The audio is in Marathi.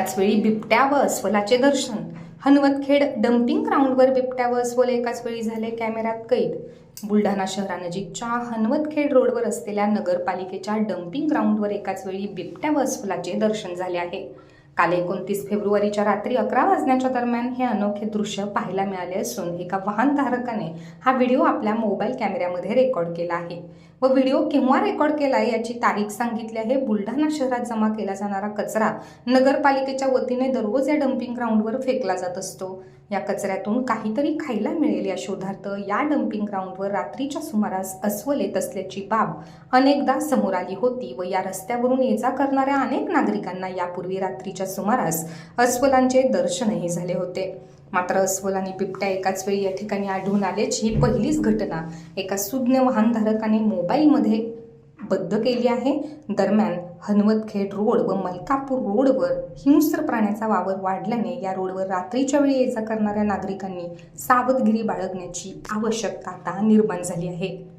एकाच वेळी बिबट्या व अस्वलाचे दर्शन. हनवतखेड डम्पिंग ग्राउंडवर बिबट्या व अस्वल एकाच वेळी झाले कॅमेऱ्यात कैद. बुलढाणा शहरानजीकच्या हनवतखेड रोडवर असलेल्या नगरपालिकेच्या डम्पिंग ग्राउंडवर एकाच वेळी बिबट्या व अस्वलाचे दर्शन झाले आहे. काल एकोणतीस फेब्रुवारीच्या रात्री अकरा वाजण्याच्या दरम्यान हे अनोखे दृश्य पाहायला मिळाले असून एका वाहनधारकाने हा व्हिडिओ आपल्या मोबाईल कॅमेऱ्यामध्ये रेकॉर्ड केला आहे. व व्हिडिओ केव्हा रेकॉर्ड केला याची तारीख सांगितली आहे. बुलढाणा शहरात जमा केला जाणारा कचरा नगरपालिकेच्या वतीने दररोज या डम्पिंग ग्राउंडवर फेकला जात असतो. या कचऱ्यातून काहीतरी खायला मिळेल या शोधार्थ या डम्पिंग ग्राउंडवर रात्रीच्या सुमारास अस्वल येत असल्याची बाब अनेकदा समोर आली होती व या रस्त्यावरून ये जा करणाऱ्या अनेक नागरिकांना यापूर्वी रात्रीच्या सुमारास अस्वलांचे दर्शनही झाले होते. मात्र अस्वल आणि बिबट्या एकाच वेळी या ठिकाणी आढळून आल्याची ही पहिलीच घटना एका सुज्ञ वाहनधारकाने मोबाईलमध्ये बद्ध केली आहे. दरम्यान हनवतखेड रोड व मलकापूर रोडवर हिंस्र प्राण्याचा वावर वाढल्याने या रोडवर रात्रीच्या वेळी ये जा करणाऱ्या नागरिकांनी सावधगिरी बाळगण्याची आवश्यकता आता निर्माण झाली आहे.